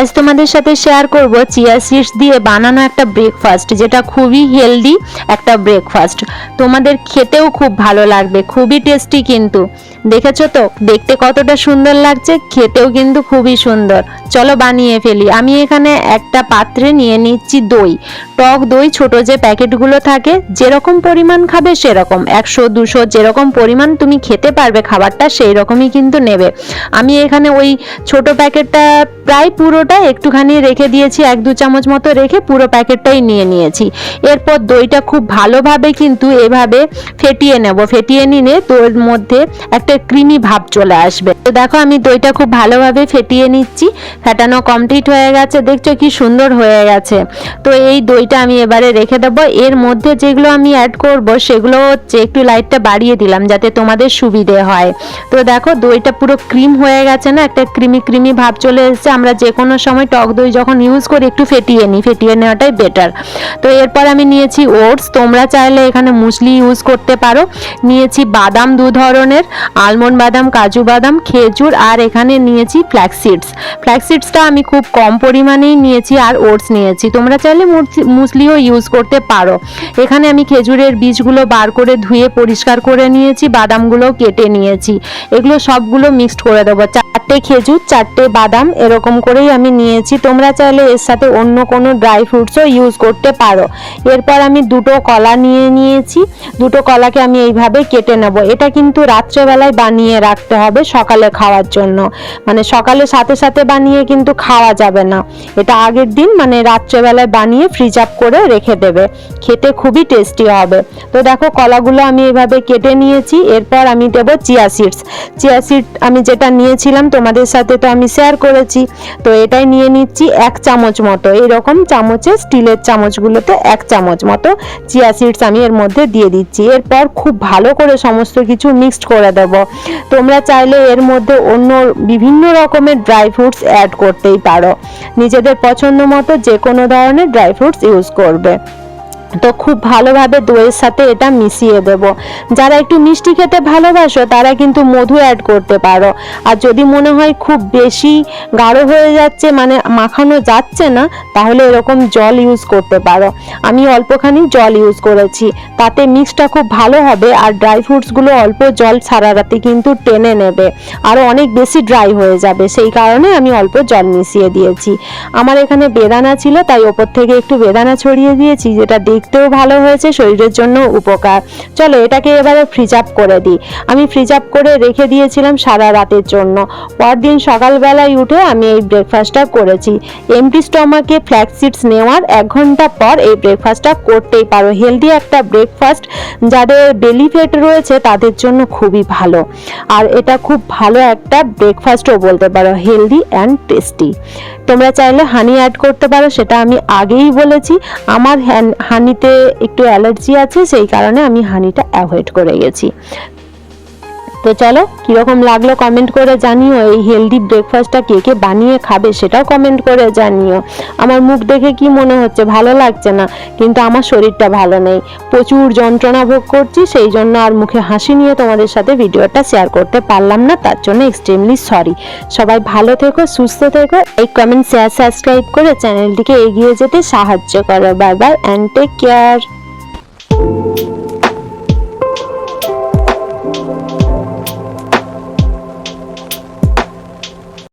আজ তোমাদের সাথে শেয়ার করব চিয়া সিডস দিয়ে বানানো একটা ব্রেকফাস্ট যেটা খুবই হেলদি একটা ব্রেকফাস্ট তোমাদের খেতেও খুব ভালো লাগবে, খুবই টেস্টি কিন্তু। দেখেছ তো? দেখতে কতটা সুন্দর লাগছে, খেতেও কিন্তু খুবই সুন্দর। চলো বানিয়ে ফেলি। আমি এখানে একটা পাত্রে নিয়ে নিচ্ছি দই। টক দই, ছোট যে প্যাকেটগুলো থাকে, যেরকম পরিমাণ খাবে সেরকম। একশো, দুশো যেরকম পরিমাণ তুমি খেতে পারবে খাবারটা সেই রকমই কিন্তু নেবে। আমি এখানে ওই ছোট প্যাকেটটা প্রায় পুরোটা একটুখানি রেখে দিয়েছি, এক দু চামচ মতো রেখে পুরো প্যাকেটটাই নিয়ে নিয়েছি। এরপর দইটা খুব ভালোভাবে কিন্তু এভাবে ফেটিয়ে নেব। ফেটিয়ে নিলে দইয়ের মধ্যে একটা ক্রিমি ভাব চলে আসবে। তো দেখো আমি দইটা খুব ভালোভাবে ফেটিয়ে নিচ্ছি। ফেটানো কমপ্লিট হয়ে গেছে। দেখছ কি সুন্দর হয়ে গেছে। তো এই দইটা আমি এবারে রেখে দেবো। এর মধ্যে যেগুলো আমি অ্যাড করব, সেগুলো হচ্ছে একটু লাইটটা বাড়িয়ে দিলাম যাতে তোমাদের সুবিধে হয়। তো দেখো দইটা পুরো ক্রিম হয়ে গেছে না? একটা ক্রিমি ক্রিমি ভাব চলে এসেছে। আমরা যে কোনো সময় টক দই যখন ইউজ করি, একটু ফেটিয়ে নিই। ফেটিয়ে নেওয়াটাই বেটার তো এরপর আমি নিয়েছি ওটস তোমরা চাইলে এখানে মুসলি ইউজ করতে পারো। নিয়েছি বাদাম দু ধরনের আলমন্ড বাদাম, কাজু বাদাম, খেজুর, আর এখানে নিয়েছি ফ্ল্যাক্স সিডস ফ্ল্যাক্স আমি খুব কম পরিমাণেই নিয়েছি আর ওটস নিয়েছি। তোমরা চাইলে মুসলি- মুসলিও ইউজ করতে পারো। এখানে আমি খেজুরের বীজগুলো বার করে ধুয়ে পরিষ্কার করে নিয়েছি বাদামগুলো কেটে নিয়েছি। এগুলো সবগুলো মিক্সড করে দেবো। চারটে খেজুর, চারটে বাদাম, এরকম করেই আমি নিয়েছি, তোমরা চাইলে এর সাথে অন্য কোনো ড্রাই ফ্রুটসও ইউজ করতে পারো। এরপর আমি দুটো কলা নিয়ে নিয়েছি, দুটো কলাকে আমি এইভাবে কেটে নেব। এটা কিন্তু রাত্রেবেলায় বানিয়ে রাখতে হবে সকালে খাওয়ার জন্য। মানে সকালে সাথে সাথে বানিয়ে কিন্তু খাওয়া যাবে না। এটা আগের দিন মানে রাত্রেবেলায় বানিয়ে ফ্রিজ আপ করে রেখে দেবে। খেতে খুবই টেস্টি হবে। তো দেখো, কলাগুলো আমি এভাবে কেটে নিয়েছি। এরপর আমি দেবো চিয়া সিডস চিয়া সিড আমি যেটা নিয়েছিলাম, তোমাদের সাথে তো আমি শেয়ার করেছি। তো এটাই নিয়ে নিচ্ছি এক চামচ মতো। এইরকম চামচে স্টিলের চামচগুলোতে এক চামচ মতো চিয়া সিডস আমি এর মধ্যে দিয়ে দিচ্ছি। এরপর খুব ভালো করে সমস্ত কিছু মিক্সড করে দেব। তোমরা চাইলে এর মধ্যে অন্য বিভিন্ন রকমের ড্রাই ফ্রুটস অ্যাড করতেই পারো। নিজেদের পছন্দ মতো যে কোনো ধরনের ড্রাই ফ্রুটস ইউজ করবে। তো খুব ভালোভাবে দইয়ের সাথে এটা মিশিয়ে দেব। যারা একটু মিষ্টি খেতে ভালোবাসো, তারা কিন্তু মধু অ্যাড করতে পারো। আর যদি মনে হয় খুব বেশি গাঢ় হয়ে যাচ্ছে মানে মাখানো যাচ্ছে না, তাহলে এরকম জল ইউজ করতে পারো। আমি অল্পখানি জল ইউজ করেছি। তাতে মিক্সটা খুব ভালো হবে আর ড্রাই ফ্রুটসগুলো অল্প জল সারা রাতে কিন্তু টেনে নেবে। আরও অনেক বেশি ড্রাই হয়ে যাবে, সেই কারণে আমি অল্প জল মিশিয়ে দিয়েছি। আমার এখানে বেদানা ছিল, তাই ওপর থেকে একটু বেদানা ছড়িয়ে দিয়েছি, যেটা দেখতেও ভালো হয়েছে, শরীরের জন্য উপকার। চলো এটাকে এবারে ফ্রিজ আপ করে দিই। আমি ফ্রিজ আপ করে রেখে দিয়েছিলাম সারা রাতের জন্য। পরদিন সকালবেলায় উঠে আমি এই ব্রেকফাস্টটা করেছি। এমটি স্টমাকে ফ্ল্যাক্স সিডস নেওয়ার এক ঘণ্টা পর এই ব্রেকফাস্টটা করতেই পারো। হেলদি একটা ব্রেকফাস্ট যাদের বেলি ফ্যাট রয়েছে তাদের জন্য খুবই ভালো। আর এটা খুব ভালো একটা ব্রেকফাস্টও বলতে পারো হেলদি অ্যান্ড টেস্টি তোমরা চাইলে হানি অ্যাড করতে পারো, সেটা আমি আগেই বলেছি। আমার হ্যান- হানিতে একটু অ্যালার্জি আছে সেই কারণে আমি হানিটা অ্যাভয়েড করে গেছি। তো চলো, কীরকম লাগল কমেন্ট করে জানিও। এই হেলদি ব্রেকফাস্টটা কে কে বানিয়ে খাবে সেটাও কমেন্ট করে জানিও। আমার মুখ দেখে কি মনে হচ্ছে? ভালো লাগছে না, কিন্তু আমার শরীরটা ভালো নেই। প্রচুর যন্ত্রণা ভোগ করছি, সেই জন্য আর মুখে হাসি নিয়ে তোমাদের সাথে ভিডিওটা শেয়ার করতে পারলাম না, তার জন্য এক্সট্রিমলি সরি সবাই ভালো থেকো, সুস্থ থেকো, এই কমেন্ট শেয়ার সাবস্ক্রাইব করে চ্যানেলটিকে এগিয়ে যেতে সাহায্য করো। Bye bye and take care